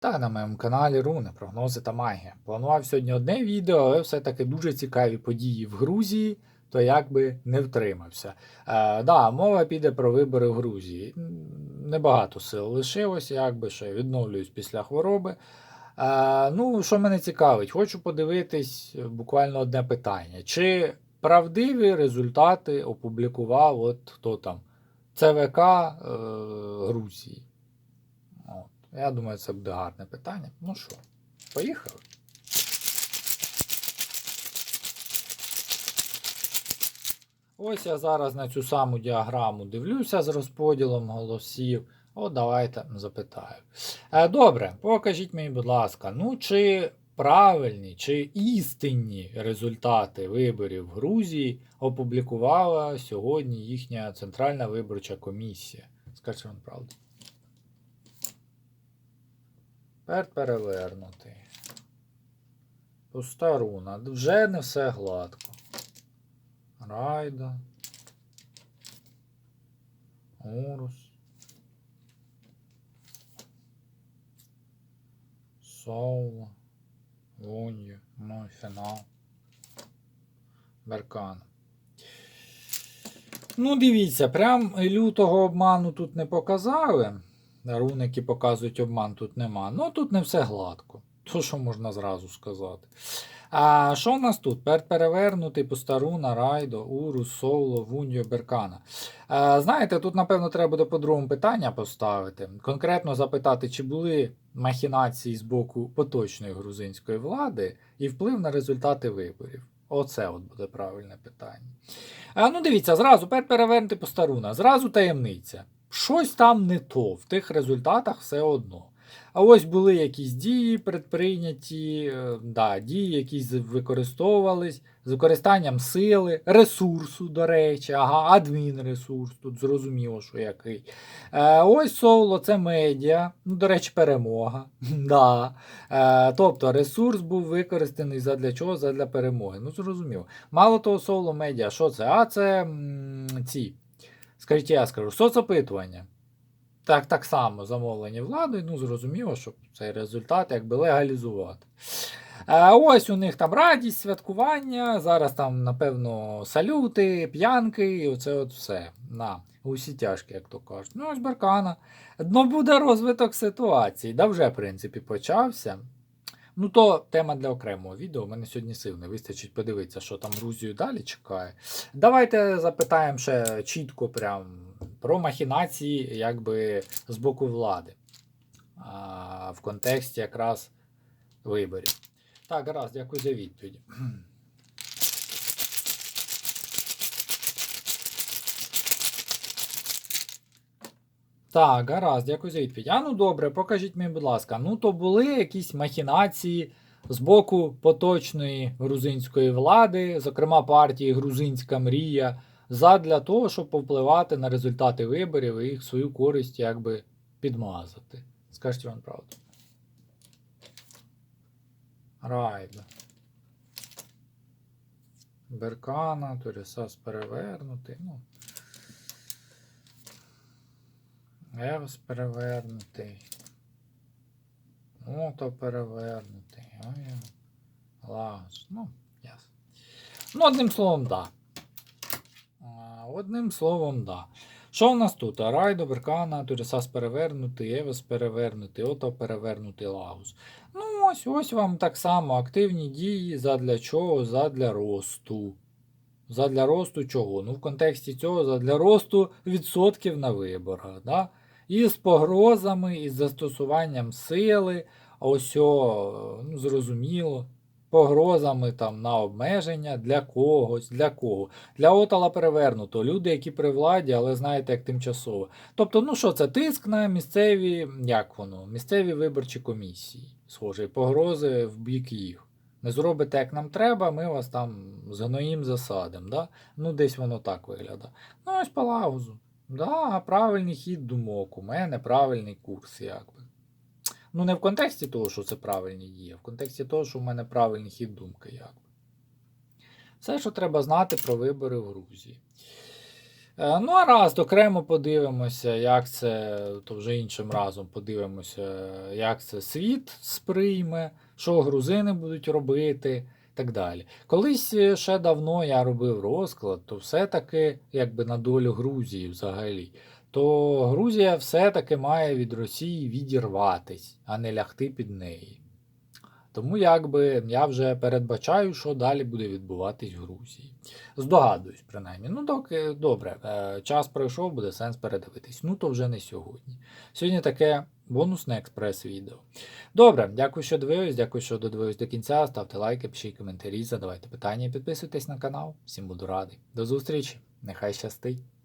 Та на моєму каналі Руни, прогнози та магія. Планував сьогодні одне відео, але все-таки дуже цікаві події в Грузії, то як би не втримався. Е, да, мова піде про вибори в Грузії. Небагато сил лишилось, якби ще відновлююсь після хвороби. Е, ну, що мене цікавить, хочу подивитись буквально одне питання. Чи правдиві результати опублікував от хто там ЦВК е, Грузії? Я думаю, це буде гарне питання. Ну що, поїхали? Ось я зараз на цю саму діаграму дивлюся з розподілом голосів. От давайте запитаю. Е, Добре, покажіть мені, будь ласка, ну чи правильні, чи істинні результати виборів в Грузії опублікувала сьогодні їхня Центральна виборча комісія? Скажіть вам правду. Тепер перевернутий. Пуста руна. Вже не все гладко. Райда. Урус. Соло. Лунья. Ну і фінал. Беркан. Ну, дивіться, прям лютого обману тут не показали. Руники показують обман, тут нема. Ну тут не все гладко. То що можна зразу сказати. А що в нас тут? Пер перевернутий Постаруна, Райдо, Урус, Соло, Вуньо, Беркана. А, знаєте, тут, напевно, треба буде по-другому питання поставити. Конкретно запитати, чи були махінації з боку поточної грузинської влади і вплив на результати виборів. Оце от буде правильне питання. А, ну, дивіться, зразу пер перевернути Постаруна, зразу таємниця. Щось там не то, в тих результатах все одно. А ось були якісь дії предприйняті, е, да, дії, які використовувались з використанням сили, ресурсу, до речі, ага, адмінресурс, тут зрозуміло, що який. Е, ось соло це медіа, ну, до речі, перемога. да. е, тобто ресурс був використаний задля чого? Задля перемоги. Ну, зрозуміло. Мало того, соло медіа, що це? А це м, ці. Скажіть, я скажу, соцопитування. Так, так само замовлені владою, ну зрозуміло, щоб цей результат якби легалізувати. А ось у них там радість, святкування, зараз там, напевно, салюти, п'янки, і оце от все. На, усі тяжкі, як то кажуть. Ну, ось Беркана. Ну, буде розвиток ситуації. Да, вже, в принципі, почався. Ну, то тема для окремого відео. У мене сьогодні сил не вистачить подивитися, що там Грузію далі чекає. Давайте запитаємо ще чітко прям про махінації якби з боку влади. А, в контексті якраз виборів. Так, гаразд, дякую за відповідь. Так, гаразд, дякую за відповідь. А ну добре, покажіть мені, будь ласка. Ну, то були якісь махінації з боку поточної грузинської влади, зокрема партії Грузинська мрія, задля того, щоб повпливати на результати виборів і їх свою користь якби підмазати. Скажіть вам правду. Райда. Беркана, Турісас перевернутий. Ну. Евс перевернутий. Ото перевернутий. Лагос. Ну, ясно. Ну, одним словом, да. Одним словом, да. Що в нас тут? Райдо, Беркана, Турісас перевернутий, Евес перевернутий, ото перевернутий Лагус. Ну, ось ось вам так само активні дії задля чого? Задля росту. Задля росту чого? Ну, в контексті цього задля росту відсотків на виборах. Да? І з погрозами, і з застосуванням сили, ось ну, зрозуміло, погрозами там на обмеження для когось, для кого. Для отала перевернуто. Люди, які при владі, але знаєте, як тимчасово. Тобто, ну що це, тиск на місцеві, як воно, місцеві виборчі комісії, схоже, погрози в бік їх. Не зробите, як нам треба, ми вас там згноїм засадимо. Да? Ну, десь воно так виглядає. Ну, ось по лагузу. Да, правильний хід думок. У мене правильний курс, якби. Ну, не в контексті того, що це правильні дії, а в контексті того, що в мене правильний хід думки, якби. Все, що треба знати про вибори в Грузії. Е, Ну, а раз окремо подивимося, як це, то вже іншим разом подивимося, як це світ сприйме, що грузини будуть робити, так далі. Колись е, ще давно я робив розклад, то все-таки, якби на долю Грузії взагалі, то Грузія все-таки має від Росії відірватись, а не лягти під неї. Тому якби я вже передбачаю, що далі буде відбуватись в Грузії. Здогадуюсь, принаймні. Ну, доки добре, е, час пройшов, буде сенс передивитись. Ну, то вже не сьогодні. Сьогодні таке бонусне експрес-відео. Добре, дякую, що дивились, дякую, що додивились до кінця. Ставте лайки, пишіть коментарі, задавайте питання підписуйтесь на канал. Всім буду радий. До зустрічі! Нехай щастить!